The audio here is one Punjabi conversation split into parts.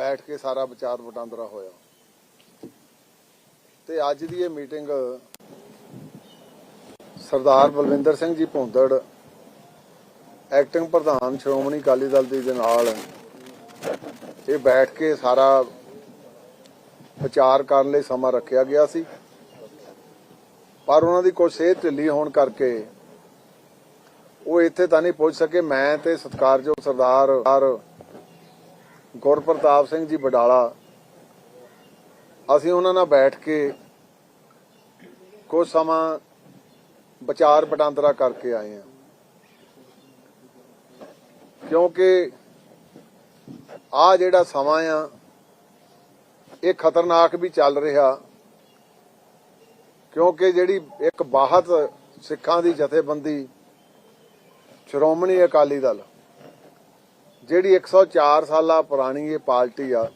ਬੈਠ ਕੇ ਸਾਰਾ ਵਿਚਾਰ ਵਟਾਂਦਰਾ ਹੋਇਆ। ਤੇ ਅੱਜ ਦੀ ਇਹ ਮੀਟਿੰਗ ਸਰਦਾਰ ਬਲਵਿੰਦਰ ਸਿੰਘ ਜੀ ਭੁੰਦੜ, ਐਕਟਿੰਗ ਪ੍ਰਧਾਨ ਸ਼੍ਰੋਮਣੀ ਅਕਾਲੀ ਦਲ ਦੇ ਨਾਲ ਇਹ ਬੈਠ ਕੇ ਸਾਰਾ ਵਿਚਾਰ ਕਰਨ ਲਈ ਸਮਾਂ ਰੱਖਿਆ ਗਿਆ ਸੀ। ਪਰ ਉਹਨਾਂ ਦੀ ਕੋਈ ਸਿਹਤ ਢਿੱਲੀ ਹੋਣ ਕਰਕੇ ਉਹ ਇੱਥੇ ਤਾਂ ਨਹੀਂ ਪਹੁੰਚ ਸਕੇ। ਮੈਂ ਤੇ ਸਤਿਕਾਰਯੋਗ ਸਰਦਾਰ ਗੁਰਪ੍ਰਤਾਪ ਸਿੰਘ ਜੀ ਬਡਾਲਾ ਅਸੀਂ ਉਹਨਾਂ ਨਾਲ ਬੈਠ ਕੇ ਕੁਝ ਸਮਾਂ ਵਿਚਾਰ ਵਟਾਂਦਰਾ ਕਰਕੇ ਆਏ ਹਾਂ। ਕਿਉਂਕਿ ਆ ਜਿਹੜਾ ਸਮਾਂ ਆ, ਇਹ ਖਤਰਨਾਕ ਵੀ ਚੱਲ ਰਿਹਾ, ਕਿਉਂਕਿ ਜਿਹੜੀ ਇੱਕ ਬਾਹਤ ਸਿੱਖਾਂ ਦੀ ਜਥੇਬੰਦੀ ਸ਼੍ਰੋਮਣੀ ਅਕਾਲੀ ਦਲ ਜਿਹੜੀ 104 ਸਾਲਾ ਪੁਰਾਣੀ ਇਹ ਪਾਰਟੀ ਆ,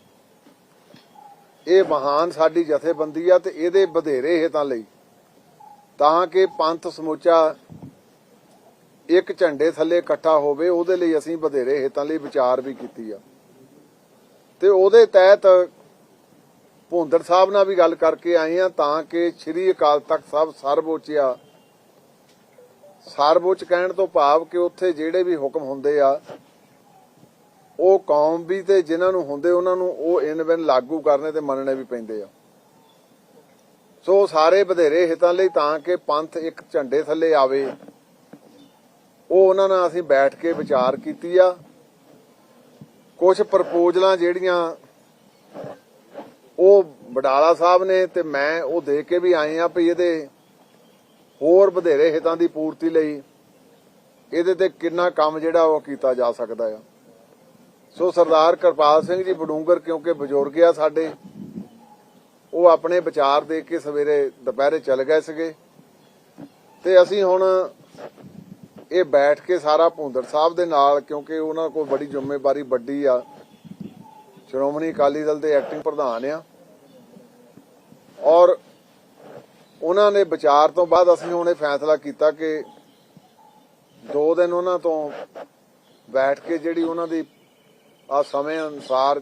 ਇਹ ਮਹਾਨ ਸਾਡੀ ਜਥੇਬੰਦੀ ਆ ਤੇ ਇਹਦੇ ਵਧੇਰੇ ਹਿੱਤਾਂ ਲਈ। ਤਾਂ ਕਿ ਪੰਥ ਸਮੁੱਚਾ ਇੱਕ ਝੰਡੇ ਥੱਲੇ ਇਕੱਠਾ ਹੋਵੇ, ਉਹਦੇ ਲਈ ਅਸੀਂ ਵਧੇਰੇ ਹਿੱਤਾਂ ਲਈ ਵਿਚਾਰ ਵੀ ਕੀਤੀ ਆ। ਤੇ ਉਹਦੇ ਤਹਿਤ ਭੁੰਦੜ ਸਾਹਿਬ ਨਾਲ ਵੀ ਗੱਲ ਕਰਕੇ ਆਏ ਆ ਤਾਂ ਕਿ ਸ੍ਰੀ ਅਕਾਲ ਤਖਤ ਸਾਹਿਬ ਸਰਵਉੱਚ ਆ ਸਰਵਉੱਚ ਕਹਿਣ ਤੋਂ ਭਾਵ ਕਿ ਉੱਥੇ ਜਿਹੜੇ ਵੀ ਹੁਕਮ ਹੁੰਦੇ ਆ ਉਹ ਕੌਮ ਵੀ ਤੇ ਜਿਨ੍ਹਾਂ ਨੂੰ ਹੁੰਦੇ ਉਹਨਾਂ ਨੂੰ ਉਹ ਇਨ ਬਿਨ ਲਾਗੂ ਕਰਨੇ ਤੇ ਮੰਨਣੇ ਵੀ ਪੈਂਦੇ ਆ। ਸੋ ਸਾਰੇ ਵਧੇਰੇ ਹਿੱਤਾਂ ਲਈ ਤਾਂ ਕਿ ਪੰਥ ਇੱਕ ਝੰਡੇ ਥੱਲੇ ਆਵੇ। ਉਹ ਉਹਨਾਂ ਨਾਲ ਅਸੀਂ ਬੈਠ ਕੇ ਵਿਚਾਰ ਕੀਤੀ ਆ। ਕੁਝ ਪ੍ਰਪੋਜ਼ਲਾਂ ਜਿਹੜੀਆਂ ਉਹ ਬਡਾਲਾ ਸਾਹਿਬ ਨੇ ਤੇ ਮੈਂ ਉਹ ਦੇ ਕੇ ਵੀ ਆਏ ਆ ਵੀ ਇਹਦੇ ਹੋਰ ਵਧੇਰੇ ਹਿੱਤਾਂ ਦੀ ਪੂਰਤੀ ਲਈ ਇਹਦੇ ਤੇ ਕਿੰਨਾ ਕੰਮ ਜਿਹੜਾ ਉਹ ਕੀਤਾ ਜਾ ਸਕਦਾ ਆ। ਸੋ ਸਰਦਾਰ ਕਿਰਪਾਲ ਸਿੰਘ ਜੀ ਬਡੂੰਗਰ ਕਿਉਂਕਿ ਬਜ਼ੁਰਗ ਆ ਸਾਡੇ, ਉਹ ਆਪਣੇ ਵਿਚਾਰ ਦੇ ਕੇ ਸਵੇਰੇ ਦੁਪਹਿਰੇ ਚੱਲ ਗਏ ਸੀਗੇ। ਤੇ ਅਸੀਂ ਹੁਣ ਇਹ ਬੈਠ ਕੇ ਸਾਰਾ ਭੁੰਦੜ ਸਾਹਿਬ ਦੇ ਨਾਲ, ਕਿਉਂਕਿ ਉਹਨਾਂ ਕੋਲ ਬੜੀ ਜ਼ਿੰਮੇਵਾਰੀ ਵੱਡੀ ਆ। ਸ਼੍ਰੋਮਣੀ ਅਕਾਲੀ ਦਲ ਦੇ ਐਕਟਿੰਗ ਪ੍ਰਧਾਨ ਆ। ਔਰ ਉਹਨਾਂ ਨੇ ਵਿਚਾਰ ਤੋਂ ਬਾਅਦ ਅਸੀਂ ਹੁਣ ਇਹ ਫੈਸਲਾ ਕੀਤਾ ਕਿ ਦੋ ਦਿਨ ਉਹਨਾਂ ਤੋਂ ਬੈਠ ਕੇ ਜਿਹੜੀ ਉਹਨਾਂ ਦੀ ਆ ਸਮੇਂ ਅਨੁਸਾਰ,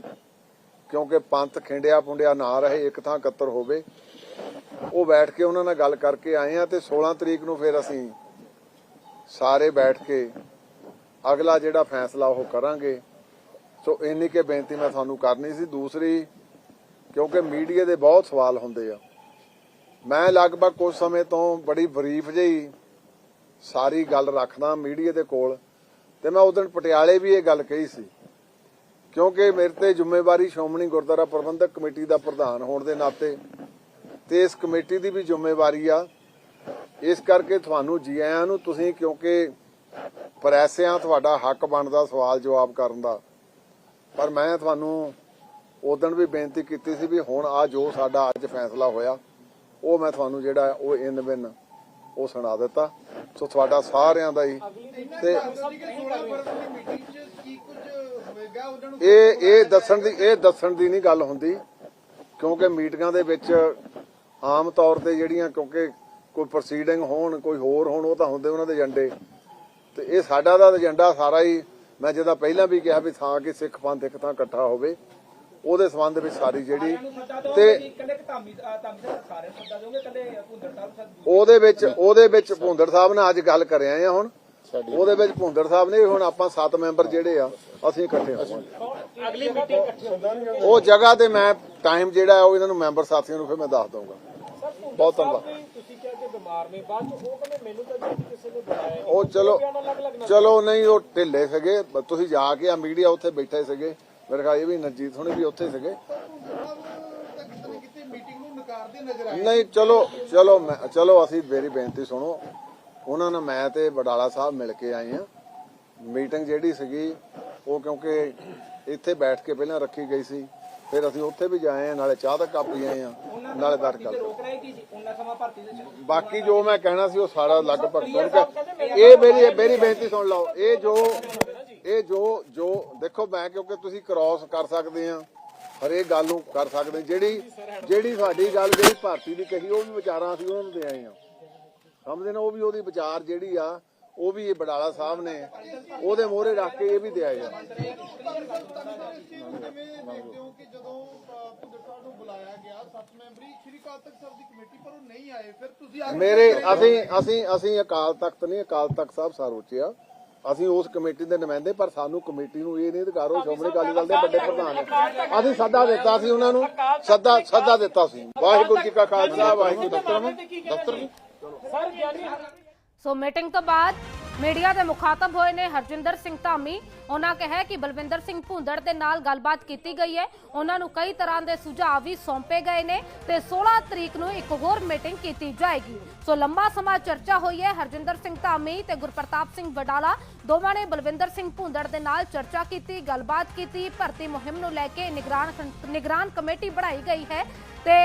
ਕਿਉਂਕਿ ਪੰਥ ਖਿੰਡਿਆ ਪੁੰਡਿਆ ਨਾ ਰਹੇ, ਇੱਕ ਥਾਂ ਇਕੱਤਰ ਹੋਵੇ, ਉਹ ਬੈਠ ਕੇ ਉਹਨਾਂ ਨਾਲ ਗੱਲ ਕਰਕੇ ਆਏ ਆ ਤੇ 16 ਤਰੀਕ ਨੂੰ ਫਿਰ ਅਸੀਂ ਸਾਰੇ ਬੈਠ ਕੇ ਅਗਲਾ ਜਿਹੜਾ ਫੈਸਲਾ ਉਹ ਕਰਾਂਗੇ। ਸੋ ਇੰਨੀ ਕੇ ਬੇਨਤੀ ਮੈਂ ਤੁਹਾਨੂੰ ਕਰਨੀ ਸੀ। ਦੂਸਰੀ, ਕਿਉਂਕਿ ਮੀਡੀਆ ਦੇ ਬਹੁਤ ਸਵਾਲ ਹੁੰਦੇ ਆ। ਮੈਂ ਲਗਭਗ ਕੁਝ ਸਮੇਂ ਤੋਂ ਬੜੀ ਬਰੀਫ ਜਿਹੀ ਸਾਰੀ ਗੱਲ ਰੱਖਦਾ ਮੀਡੀਆ ਦੇ ਕੋਲ, ਤੇ ਮੈਂ ਉਦੋਂ ਪਟਿਆਲੇ ਵੀ ਇਹ ਗੱਲ ਕਹੀ ਸੀ। ਕਿਉਂਕਿ ਮੇਰੇ ਤੇ ਜ਼ਿੰਮੇਵਾਰੀ ਸ਼੍ਰੋਮਣੀ ਗੁਰਦੁਆਰਾ ਪ੍ਰਬੰਧਕ ਕਮੇਟੀ ਦਾ ਪ੍ਰਧਾਨ ਹੋਣ ਦੇ ਨਾਤੇ ਤੇ ਇਸ ਕਮੇਟੀ ਦੀ ਵੀ ਜ਼ਿੰਮੇਵਾਰੀ ਆ। ਇਸ ਕਰਕੇ ਤੁਹਾਨੂੰ ਜੀ ਆਇਆਂ ਨੂੰ ਤੁਸੀਂ ਕਿਉਂਕਿ ਪ੍ਰੈਸਿਆਂ ਤੁਹਾਡਾ ਹੱਕ ਬਣਦਾ ਸਵਾਲ ਜਵਾਬ ਕਰਨ ਦਾ। ਪਰ ਮੈਂ ਤੁਹਾਨੂੰ ਉਦੋਂ ਵੀ ਬੇਨਤੀ ਕੀਤੀ ਸੀ ਵੀ ਹੁਣ ਆ ਜੋ ਸਾਡਾ ਅੱਜ ਫੈਸਲਾ ਹੋਇਆ ਉਹ ਮੈਂ ਤੁਹਾਨੂੰ ਜਿਹੜਾ ਉਹ ਇਨ ਬਿਨ ਉਹ ਸੁਣਾ ਦਿੱਤਾ। ਸੋ ਤੁਹਾਡਾ ਸਾਰਿਆਂ ਦਾ ਹੀ ਤੇ ਇਹ ਇਹ ਦੱਸਣ ਦੀ ਇਹ ਦੱਸਣ ਦੀ ਨਹੀਂ ਗੱਲ ਹੁੰਦੀ ਕਿਉਂਕਿ ਮੀਟਿੰਗਾਂ ਦੇ ਵਿੱਚ ਆਮ ਤੌਰ ਤੇ ਜਿਹੜੀਆਂ ਕਿਉਂਕਿ ਕੋਈ ਪ੍ਰੋਸੀਡਿੰਗ ਹੋਣ ਕੋਈ ਹੋਰ ਹੋਣ ਉਹ ਤਾਂ ਹੁੰਦੇ ਉਹਨਾਂ ਦੇ ਏਜੰਡੇ। ਤੇ ਇਹ ਸਾਡਾ ਦਾ ਏਜੰਡਾ ਸਾਰਾ ਹੀ ਮੈਂ ਜਿਹਦਾ ਪਹਿਲਾਂ ਵੀ ਕਿਹਾ ਵੀ ਥਾਂ ਕਿ ਸਿੱਖ ਪੰਥ ਇੱਕ ਥਾਂ ਇਕੱਠਾ ਹੋਵੇ ਉਹਦੇ ਸੰਬੰਧ ਵਿੱਚ ਸਾਰੀ ਜਿਹੜੀ ਤੇ ਭੁੰਦਰ ਉਹਦੇ ਵਿੱਚ ਉਹਦੇ ਵਿੱਚ ਭੁੰਦੜ ਸਾਹਿਬ ਨਾਲ ਅੱਜ ਗੱਲ ਕਰ ਰਹੇ ਆ ਹੁਣ। ਉਹਦੇ ਵਿੱਚ ਭੁੰਦੜ ਸਾਹਿਬ ਨੇ ਹੁਣ ਆਪਾਂ ਸੱਤ ਮੈਂਬਰ ਜਿਹੜੇ ਆ ਅਸੀਂ ਇਕੱਠੇ ਹੋਵਾਂਗੇ। ਅਗਲੀ ਮੀਟਿੰਗ ਇਕੱਠੀ ਉਹ ਜਗ੍ਹਾ ਤੇ ਮੈਂ ਟਾਈਮ ਜਿਹੜਾ ਹੈ ਉਹ ਇਹਨਾਂ ਨੂੰ ਮੈਂਬਰ ਸਾਥੀਆਂ ਨੂੰ ਫਿਰ ਮੈਂ ਦੱਸ ਦਊਂਗਾ। ਬਹੁਤ ਧੰਨਵਾਦ। ਤੁਸੀਂ ਕਿਹਾ ਕਿ ਬਿਮਾਰ ਨੇ ਬਾਅਦ ਚ ਉਹ ਕਹਿੰਦੇ ਮੈਨੂੰ ਤਾਂ ਜੀ ਕਿਸੇ ਨੇ ਬੁਲਾਇਆ ਉਹ ਚਲੋ ਚਲੋ ਨਹੀਂ ਉਹ ਢਿੱਲੇ ਸੀਗੇ। ਤੁਸੀਂ ਜਾ ਕੇ ਆ ਮੀਡੀਆ ਉੱਥੇ ਬੈਠੇ ਸੀਗੇ। ਮੇਰੇ ਖਿਆਲ ਇਹ ਵੀ ਨਰਜੀਤ ਹੁਣੇ ਵੀ ਉੱਥੇ ਸੀਗੇ। ਨਹੀਂ ਚਲੋ ਚਲੋ ਮੈਂ ਚਲੋ ਅਸੀਂ ਮੇਰੀ ਬੇਨਤੀ ਸੁਣੋ। ਉਹਨਾਂ ਨਾਲ ਮੈਂ ਤੇ ਬਡਾਲਾ ਸਾਹਿਬ ਮਿਲ ਕੇ ਆਏ ਆ ਮੀਟਿੰਗ ਜਿਹੜੀ ਸੀਗੀ, ਉਹ ਕਿਉਂਕਿ ਇੱਥੇ ਬੈਠ ਕੇ ਪਹਿਲਾਂ ਰੱਖੀ ਗਈ ਸੀ। ਫਿਰ ਅਸੀਂ ਉੱਥੇ ਵੀ ਜਾਏ ਆ ਨਾਲੇ ਚਾਹ ਦਾ ਕੱਪ ਪੀ ਆਏ ਆ ਨਾਲੇ ਦਰ ਤੇ ਬਾਕੀ ਜੋ ਮੈਂ ਕਹਿਣਾ ਸੀ, ਉਹ ਸਾਰਾ ਲਗਭਗ ਸੁਣ ਕੇ ਇਹ ਮੇਰੀ ਮੇਰੀ ਬੇਨਤੀ ਸੁਣ ਲਓ, ਇਹ ਜੋ ਇਹ ਜੋ ਜੋ ਦੇਖੋ ਮੈਂ ਕਿਉਂਕਿ ਤੁਸੀਂ ਕ੍ਰਾਸ ਕਰ ਸਕਦੇ ਆ ਹਰੇਕ ਗੱਲ ਨੂੰ ਕਰ ਸਕਦੇ ਜਿਹੜੀ ਜਿਹੜੀ ਸਾਡੀ ਗੱਲ ਜਿਹੜੀ ਭਾਰਤੀ ਦੀ ਕਹੀ, ਉਹ ਵੀ ਵਿਚਾਰਾਂ ਅਸੀਂ ਉਹਨਾਂ ਨੂੰ ਦੇ ਆਏ ਆ ਸਮਝਦੇ ਨਾ ਉਹ ਵੀ ਉਹਦੀ ਵਿਚਾਰ ਜਿਹੜੀ ਆ ਉਹ ਵੀ ਇਹ ਬਡਾਲਾ ਸਾਹਿਬ ਨੇ ਉਹਦੇ ਮੋਹਰੇ ਰੱਖ ਕੇ ਇਹ ਵੀ ਦੇ ਆਏ ਆ। ਮੈਂਬਰੀ ਸ਼੍ਰੀ ਅਕਾਲ ਤਖਤ ਸਾਹਿਬ ਦੀ ਕਮੇਟੀ ਪਰ ਉਹ ਨਹੀਂ ਆਏ ਫਿਰ ਤੁਸੀਂ ਆ ਕੇ ਮੇਰੇ ਅਸੀਂ ਅਸੀਂ ਅਸੀਂ ਅਕਾਲ ਤਖਤ ਨਹੀਂ ਅਕਾਲ ਤਖਤ ਸਾਹਿਬ ਸਰਵਉੱਚ ਆ ਅਸੀਂ ਉਸ ਕਮੇਟੀ ਦੇ ਨੁਮਾਇੰਦੇ ਪਰ ਸਾਨੂੰ ਕਮੇਟੀ ਨੂੰ ਇਹ ਨਹੀਂ ਅਧਿਕਾਰ ਉਹ ਸ਼੍ਰੋਮਣੀ ਅਕਾਲੀ ਦਲ ਦੇ ਵੱਡੇ ਪ੍ਰਧਾਨ ਨੇ। ਅਸੀਂ ਸੱਦਾ ਦਿੱਤਾ ਸੀ ਉਹਨਾਂ ਨੂੰ ਸੱਦਾ ਸੱਦਾ ਦਿੱਤਾ ਸੀ। ਵਾਹਿਗੁਰੂ ਜੀ ਕਾ ਖਾਲਸਾ ਵਾਹਿਗੁਰੂ ਕੀ ਫਤਿਹ। ਦਫ਼ਤਰ ਗਿਆਨੀ ਸੋ ਮੀਟਿੰਗ ਤੋਂ ਬਾਅਦ ਮੀਡੀਆ ਦੇ ਮੁਖਾਤਬ ਹੋਏ ਨੇ ਹਰਜਿੰਦਰ ਸਿੰਘ ਧਾਮੀ। ਉਹਨਾਂ ਕਿਹਾ ਕਿ ਬਲਵਿੰਦਰ ਸਿੰਘ ਭੁੰਦੜ ਦੇ ਨਾਲ ਗੱਲਬਾਤ ਕੀਤੀ ਗਈ ਹੈ। ਉਹਨਾਂ ਨੂੰ ਕਈ ਤਰ੍ਹਾਂ ਦੇ ਸੁਝਾਅ ਵੀ ਸੌਂਪੇ ਗਏ ਨੇ ਤੇ 16 ਤਰੀਕ ਨੂੰ ਇੱਕ ਹੋਰ ਮੀਟਿੰਗ ਕੀਤੀ ਜਾਏਗੀ। ਸੋ ਲੰਬਾ ਸਮਾਂ ਚਰਚਾ ਹੋਈ ਹੈ ਹਰਜਿੰਦਰ ਸਿੰਘ ਧਾਮੀ ਤੇ ਗੁਰਪ੍ਰਤਾਪ ਸਿੰਘ ਵਡਾਲਾ। ਦੋਵਾਂ ਨੇ ਬਲਵਿੰਦਰ ਸਿੰਘ ਭੁੰਦੜ ਦੇ ਨਾਲ ਚਰਚਾ ਕੀਤੀ, ਗੱਲਬਾਤ ਕੀਤੀ। ਭਰਤੀ ਮੁਹਿੰਮ ਨੂੰ ਲੈ ਕੇ ਨਿਗਰਾਨ ਨਿਗਰਾਨ ਕਮੇਟੀ ਬਣਾਈ ਗਈ ਹੈ ਤੇ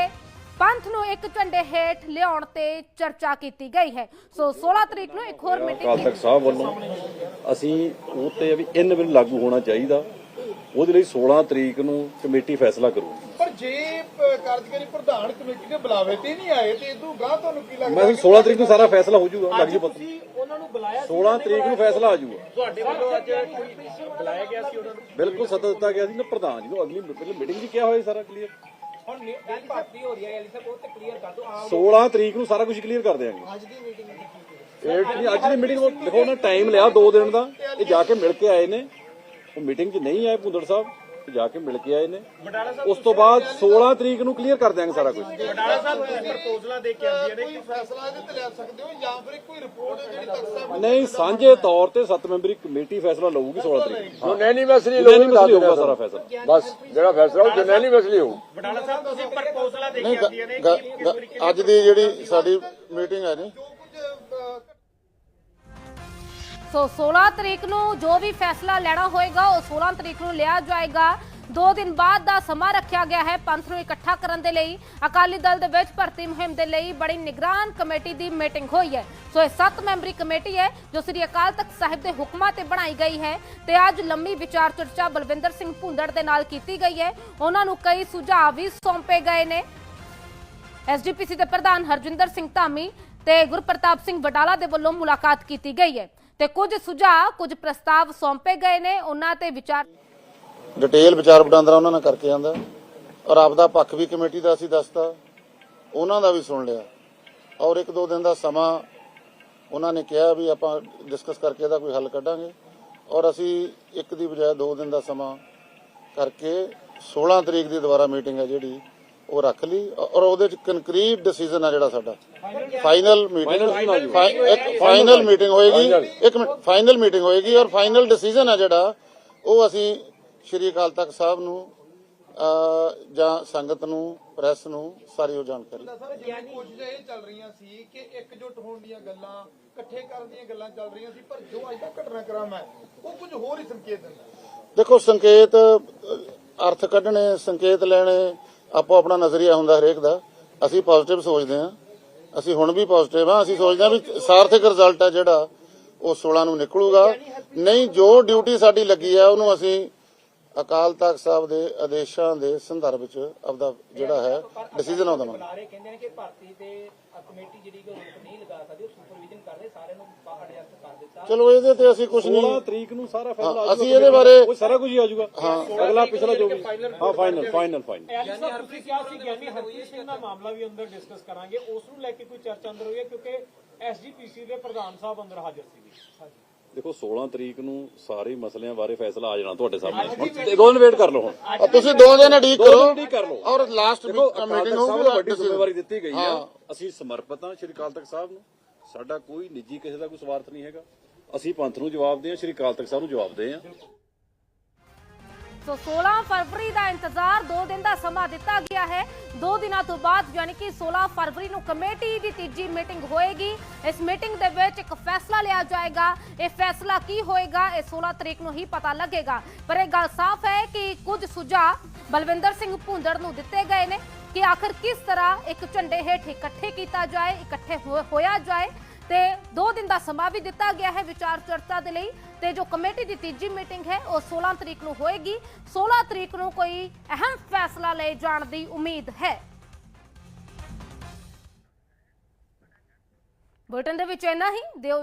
ਪੰਥ ਨੂੰ ਇੱਕ ਝੰਡੇ ਹੇਠ ਲਿਆਉਣ ਤੇ ਚਰਚਾ ਕੀਤੀ ਗਈ ਹੈ। ਸੋ 16 ਤਰੀਕ ਨੂੰ ਇੱਕ ਹੋਰ ਮੀਟਿੰਗ ਤਖਤ ਸਾਹਿਬ ਵੱਲੋਂ ਅਸੀਂ ਉਹ ਤੇ ਵੀ ਇਨ ਬਿਲ ਲਾਗੂ ਹੋਣਾ ਚਾਹੀਦਾ। ਉਹਦੇ ਲਈ 16 ਤਰੀਕ ਨੂੰ ਕਮੇਟੀ ਫੈਸਲਾ ਕਰੂਗੀ। ਪਰ ਜੇ ਕਾਰਜਕਾਰੀ ਪ੍ਰਧਾਨ ਕਮੇਟੀ ਦੇ ਬੁਲਾਵੇ ਤੇ ਨਹੀਂ ਆਏ ਤੇ ਇਦੋਂ ਗਾਂ ਤੁਹਾਨੂੰ ਕੀ ਲੱਗਦਾ ਮੈਂ ਕਿਹਾ 16 ਤਰੀਕ ਨੂੰ ਸਾਰਾ ਫੈਸਲਾ ਹੋ ਜਾਊਗਾ ਲੱਗ ਜੂ ਪਤਾ। ਤੁਸੀਂ ਉਹਨਾਂ ਨੂੰ ਬੁਲਾਇਆ ਸੀ 16 ਤਰੀਕ ਨੂੰ ਫੈਸਲਾ ਆ ਜਾਊਗਾ। ਤੁਹਾਡੇ ਵੱਲੋਂ ਅੱਜ ਬੁਲਾਇਆ ਗਿਆ ਸੀ ਉਹਨਾਂ ਨੂੰ? ਬਿਲਕੁਲ ਸੱਦਾ ਦਿੱਤਾ ਗਿਆ ਸੀ ਨਾ ਪ੍ਰਧਾਨ ਜੀ ਨੂੰ। ਅਗਲੀ ਮੀਟਿੰਗ 'ਚ ਕਿਹਾ ਹੋਇਆ ਸਾਰਾ ਕਲੀਅਰ ਹੁਣ ਇਹ ਭਰਤੀ ਹੋ ਰਹੀ ਹੈ ਐਲੀ ਸਾਹਿਬ ਉਹ ਤੇ ਕਲੀਅਰ ਕਰ ਦਿਓ ਆਮ 16 ਤਰੀਕ ਨੂੰ ਸਾਰਾ ਕੁਝ ਕਲੀਅਰ ਕਰ ਦਿਆਂਗੇ। ਅੱਜ ਦੀ ਮੀਟਿੰਗ ਅੱਜ ਦੀ ਮੀਟਿੰਗ ਦੇਖੋ ਉਹਨਾਂ ਟਾਈਮ ਲਿਆ 2 ਦਿਨ ਦਾ ਇਹ ਜਾ ਕੇ ਮਿਲ ਕੇ ਆਏ ਨੇ। ਉਹ ਮੀਟਿੰਗ 'ਚ ਨਹੀਂ ਆਏ ਭੁੰਦੜ ਸਾਹਿਬ। ਇਹ ਜਾ ਕੇ ਮਿਲ ਕੇ ਆਏ ਨੇ। ਉਸ ਤੋਂ ਬਾਅਦ 16 ਤਰੀਕ ਨੂੰ ਕਲੀਅਰ ਕਰ ਦਿਆਂਗੇ ਸਾਰਾ ਕੁਝ ਵਡਾਲਾ ਸਾਹਿਬ ਤੁਸੀਂ ਪ੍ਰਪੋਜ਼ਲਾਂ ਦੇ ਕੇ ਆਉਂਦੀਆਂ ਨੇ ਕੋਈ ਫੈਸਲਾ ਇਹਦੇ ਤੇ ਲੈ ਸਕਦੇ ਹੋ ਜਾਂ ਫਿਰ ਕੋਈ ਰਿਪੋਰਟ ਜਿਹੜੀ ਤਖਤ ਸਾਹਿਬ ਨਹੀਂ ਸਾਂਝੇ ਤੌਰ ਤੇ 7 ਮੈਂਬਰੀ ਕਮੇਟੀ ਫੈਸਲਾ ਲਊਗੀ 16 ਤਰੀਕ ਨੂੰ। ਯੂਨੈਨਿਮਸਲੀ ਯੂਨੈਨਿਮਸਲੀ ਹੋਊਗਾ ਸਾਰਾ ਫੈਸਲਾ। ਬਸ ਜਿਹੜਾ ਫੈਸਲਾ ਉਹ ਯੂਨੈਨਿਮਸਲੀ ਹੋਊ। ਵਡਾਲਾ ਸਾਹਿਬ ਤੁਸੀਂ ਪ੍ਰਪੋਜ਼ਲਾਂ ਦੇ ਕੇ ਆਉਂਦੀਆਂ ਨੇ ਅੱਜ ਦੀ ਜਿਹੜੀ ਸਾਡੀ ਮੀਟਿੰਗ ਹੈ? ਜੀ ਸੋ 16 ਤਰੀਕ ਨੂੰ ਜੋ ਵੀ ਫੈਸਲਾ ਲੈਣਾ ਹੋਏਗਾ, ਉਹ 16 ਤਰੀਕ ਨੂੰ ਲਿਆ ਜਾਏਗਾ। ਦੋ ਦਿਨ ਬਾਅਦ ਦਾ ਸਮਾਂ ਰੱਖਿਆ ਗਿਆ ਹੈ ਪੰਥ ਨੂੰ ਇਕੱਠਾ ਕਰਨ ਦੇ ਲਈ। ਅਕਾਲੀ ਦਲ ਦੇ ਵਿੱਚ ਭਰਤੀ ਮੁਹਿੰਮ ਦੇ ਲਈ ਬੜੀ ਨਿਗਰਾਨ ਕਮੇਟੀ ਦੀ ਮੀਟਿੰਗ ਹੋਈ ਹੈ। ਸੋ ਇਹ 7 ਮੈਂਬਰੀ ਕਮੇਟੀ ਹੈ, ਜੋ ਸ੍ਰੀ ਅਕਾਲ ਤਖਤ ਸਾਹਿਬ ਦੇ ਹੁਕਮਾਂ ਤੇ ਬਣਾਈ ਗਈ ਹੈ ਤੇ ਅੱਜ ਲੰਮੀ ਵਿਚਾਰ ਚਰਚਾ ਬਲਵਿੰਦਰ ਸਿੰਘ ਭੁੰਦੜ ਦੇ ਨਾਲ ਕੀਤੀ ਗਈ ਹੈ। ਉਹਨਾਂ ਨੂੰ ਕਈ ਸੁਝਾਅ ਵੀ ਸੌਂਪੇ ਗਏ ਨੇ। ਐਸਜੀਪੀਸੀ ਦੇ ਪ੍ਰਧਾਨ ਹਰਜਿੰਦਰ ਸਿੰਘ ਧਾਮੀ ਤੇ ਗੁਰਪ੍ਰਤਾਪ ਸਿੰਘ ਵਡਾਲਾ ਦੇ ਵੱਲੋਂ ਮੁਲਾਕਾਤ ਕੀਤੀ ਗਈ ਹੈ। ਤੇ ਕੁਝ ਸੁਝਾਅ ਕੁਝ ਪ੍ਰਸਤਾਵ ਸੌਂਪੇ ਗਏ ਨੇ ਉਹਨਾਂ ਤੇ ਵਿਚਾਰ ਡਿਟੇਲ ਵਿਚਾਰ ਵਟਾਂਦਰਾ ਉਹਨਾਂ ਨਾਲ ਕਰਕੇ ਆਂਦਾ। ਔਰ ਆਪਦਾ ਪੱਖ ਵੀ ਕਮੇਟੀ ਦਾ ਅਸੀਂ ਦੱਸਤਾ। ਉਹਨਾਂ ਦਾ ਵੀ ਸੁਣ ਲਿਆ। ਔਰ ਇੱਕ ਦੋ ਦਿਨ ਦਾ ਸਮਾਂ ਉਹਨਾਂ ਨੇ ਕਿਹਾ ਵੀ ਆਪਾਂ ਡਿਸਕਸ ਕਰਕੇ ਇਹਦਾ ਕੋਈ ਹੱਲ ਕੱਢਾਂਗੇ। ਔਰ ਅਸੀਂ ਇੱਕ ਦੀ ਬਜਾਏ ਦੋ ਦਿਨ ਦਾ ਸਮਾਂ ਕਰਕੇ 16 ਤਰੀਕ ਦੀ ਦੁਬਾਰਾ ਮੀਟਿੰਗ ਹੈ ਜਿਹੜੀ ਉਹ ਰੱਖ ਲਈ। ਔਰ ਉਹਦੇ ਚ ਕਨਕਰੀਟ ਡਿਸੀਜਨ ਆ ਜਿਹੜਾ ਸਾਡਾ। ਫਾਈਨਲ ਮੀਟਿੰਗ ਫਾਈਨਲ ਮੀਟਿੰਗ ਹੋਏਗੀ। ਇੱਕ ਮਿੰਟ ਫਾਈਨਲ ਮੀਟਿੰਗ ਹੋਏਗੀ ਔਰ ਫਾਈਨਲ ਡਿਸੀਜਨ ਆ ਜਿਹੜਾ ਉਹ ਅਸੀਂ ਸ਼੍ਰੀ ਅਕਾਲ ਤਖਤ ਸਾਹਿਬ ਨੂੰ ਜਾਂ ਸੰਗਤ ਨੂੰ ਪ੍ਰੈਸ ਨੂੰ ਸਾਰੀ ਉਹ ਜਾਣਕਾਰੀ। ਸਰ ਜਿਵੇਂ ਕੋਸ਼ਿਸ਼ਾਂ ਇਹ ਚੱਲ ਰਹੀਆਂ ਸੀ ਕਿ ਇਕਜੁੱਟ ਹੋਣ ਦੀਆਂ ਗੱਲਾਂ ਇਕੱਠੇ ਕਰਨ ਦੀਆਂ ਗੱਲਾਂ ਚੱਲ ਰਹੀਆਂ ਸੀ ਪਰ ਜੋ ਅੱਜ ਦਾ ਘਟਨਾਕ੍ਰਮ ਹੈ ਉਹ ਕੁਝ ਹੋਰ ਹੀ ਸੰਕੇਤ ਦਿੰਦਾ ਦੇਖੋ ਸੰਕੇਤ ਅਰਥ ਕੱਢਣੇ ਸੰਕੇਤ ਲੈਣੇ ਆਪੋ ਆਪਣਾ ਨਜ਼ਰੀਆ ਹੁੰਦਾ ਹਰੇਕ ਦਾ ਅਸੀਂ ਪੋਜ਼ਿਟਿਵ ਸੋਚਦੇ ਹਾਂ। ਅਸੀਂ ਹੁਣ ਵੀ ਪੋਜ਼ਿਟਿਵ ਹਾਂ, ਅਸੀਂ ਸੋਚਦੇ ਹਾਂ ਵੀ ਸਾਰਥਕ ਰਿਜ਼ਲਟ ਹੈ ਜਿਹੜਾ, ਉਹ 16 ਨੂੰ ਨਿਕਲੂਗਾ। ਨਹੀਂ, ਜੋ ਡਿਊਟੀ ਸਾਡੀ ਲੱਗੀ ਹੈ, ਉਹਨੂੰ ਅਸੀਂ ਅਕਾਲ ਤਖਤ ਸਾਹਿਬ ਦੇ ਆਦੇਸ਼ਾਂ ਦੇ ਸੰਦਰਭ ਵਿੱਚ ਆਪਦਾ ਜਿਹੜਾ ਹੈ ਡਿਸੀਜਨ ਉਹ ਦਵਾਂਗੇ ਬੁਲਾਰੇ ਕਹਿੰਦੇ ਨੇ ਕਿ ਭਰਤੀ ਤੇ ਕਮੇਟੀ ਜਿਹੜੀ ਕਿ ਰੋਕ ਨਹੀਂ ਲਗਾ ਸਕਦੀ, ਉਹ ਸੁਪਰਵਿਜ਼ਨ ਕਰਦੇ ਸਾਰਿਆਂ ਨੂੰ ਬਾਹਰ ਐਡਜਸਟ ਚਲੋ ਇਹਦੇ ਤੇ ਅਸੀਂ ਕੁਝ 16 ਨਹੀਂ ਤਰੀਕ ਨੂੰ ਸਾਰਾ ਫੈਸਲਾ ਹਾਂ, ਆ ਅਸੀਂ ਜਾਊਗਾ ਇਹਦੇ ਬਾਰੇ- ਉਹ ਸਾਰਾ ਕੁਝ ਹੀ ਆ ਜਾਊਗਾ। ਅਗਲਾ ਪਿਛਲਾ ਜੋ ਵੀ ਹਾਂ ਫਾਈਨਲ ਫਾਈਨਲ ਫਾਈਨਲ ਤੁਸੀਂ ਕਿਹਾ ਸੀ ਗਿਆਨੀ ਹਰਪ੍ਰੀਤ ਸਿੰਘ ਦਾ ਮਾਮਲਾ ਵੀ ਅੰਦਰ ਡਿਸਕਸ ਕਰਾਂਗੇ। ਉਸ ਨੂੰ ਲੈ ਕੇ ਕੋਈ ਚਰਚਾ ਅੰਦਰ ਹੋਈ ਹੈ? ਕਿਉਂਕਿ ਐਸਜੀਪੀਸੀ ਦੇ ਪ੍ਰਧਾਨ ਸਾਹਿਬ ਅੰਦਰ ਹਾਜ਼ਰ ਸੀਗੇ। ਦੇਖੋ 16 ਤਰੀਕ ਨੂੰ ਸਾਰੇ ਮਸਲਿਆਂ ਬਾਰੇ ਫੈਸਲਾ ਆ ਜਾਣਾ ਤੁਹਾਡੇ ਸਾਹਮਣੇ। ਹੁਣ ਦੋ ਦਿਨ ਵੇਟ ਕਰ ਲਓ ਹੁਣ। ਤੁਸੀਂ ਦੋ ਦਿਨ ਅਡੀਕ ਕਰੋ ਲਓ। ਔਰ ਲਾਸਟ ਅਕਾਲ ਮੀਟਿੰਗ ਹੋਊਗੀ ਨੂੰ ਵੱਡੀ। ਜ਼ਿੰਮੇਵਾਰੀ ਦਿੱਤੀ ਗਈ ਆ। ਹਾਂ। ਅਸੀਂ ਸਮਰਪਿਤ ਹਾਂ ਸ਼੍ਰੀ ਤਖਤ ਸਾਹਿਬ ਨੂੰ। ਸਾਡਾ ਕੋਈ ਨਿੱਜੀ ਕਿਸੇ ਦਾ ਕੋਈ ਸਵਾਰਥ ਨਹੀਂ ਹੈਗਾ। ਅਸੀਂ ਪੰਥ ਨੂੰ ਜਵਾਬ ਦੇ ਹਾਂ ਸ਼੍ਰੀ ਅਕਾਲ ਤਖਤ ਸਾਹਿਬ ਨੂੰ ਜਵਾਬ ਦੇ ਹਾਂ ਸੋ 16 ਫਰਵਰੀ ਦਾ ਇੰਤਜ਼ਾਰ 2 ਦਿਨ ਦਾ ਸਮਾਂ ਦਿੱਤਾ ਗਿਆ ਹੈ। 2 ਦਿਨਾਂ ਤੋਂ ਬਾਅਦ ਯਾਨੀ ਕਿ 16 ਫਰਵਰੀ ਨੂੰ ਕਮੇਟੀ ਦੀ ਤੀਜੀ ਮੀਟਿੰਗ ਹੋਏਗੀ। ਇਸ ਮੀਟਿੰਗ ਦੇ ਵਿੱਚ ਇੱਕ ਫੈਸਲਾ ਲਿਆ ਜਾਏਗਾ। ਇਹ ਫੈਸਲਾ ਕੀ ਹੋਏਗਾ, ਇਹ 16 ਤਰੀਕ ਨੂੰ ਹੀ ਪਤਾ ਲੱਗੇਗਾ। ਪਰ ਇਹ ਗੱਲ ਸਾਫ਼ ਹੈ ਕਿ ਕੁਝ ਸੁਝਾਅ ਬਲਵਿੰਦਰ ਸਿੰਘ ਭੁੰਦੜ ਨੂੰ ਦਿੱਤੇ ਗਏ ਨੇ ਕਿ ਆਖਰ ਕਿਸ ਤਰ੍ਹਾਂ ਇੱਕ ਝੰਡੇ ਹੇਠ ਇਕੱਠੇ ਕੀਤਾ ਜਾਏ, ਇਕੱਠੇ ਹੋ- ਹੋਇਆ ਜਾਏ। ਤੇ 2 ਦਿਨ ਦਾ ਸਮਾਂ ਵੀ ਦਿੱਤਾ ਗਿਆ ਹੈ ਵਿਚਾਰ ਚਰਚਾ ਦੇ ਲਈ ਤੇ ਜੋ ਕਮੇਟੀ ਦੀ ਤੀਜੀ ਮੀਟਿੰਗ ਹੈ, ਉਹ 16 ਤਰੀਕ ਨੂੰ ਹੋਏਗੀ। 16 ਤਰੀਕ ਨੂੰ ਕੋਈ ਅਹਿਮ ਫੈਸਲਾ ਲਏ ਜਾਣ ਦੀ ਉਮੀਦ ਹੈ। ਬੁਲੇਟਿਨ ਦੇ ਵਿੱਚ ਇੰਨਾ ਹੀ। ਦਿਓ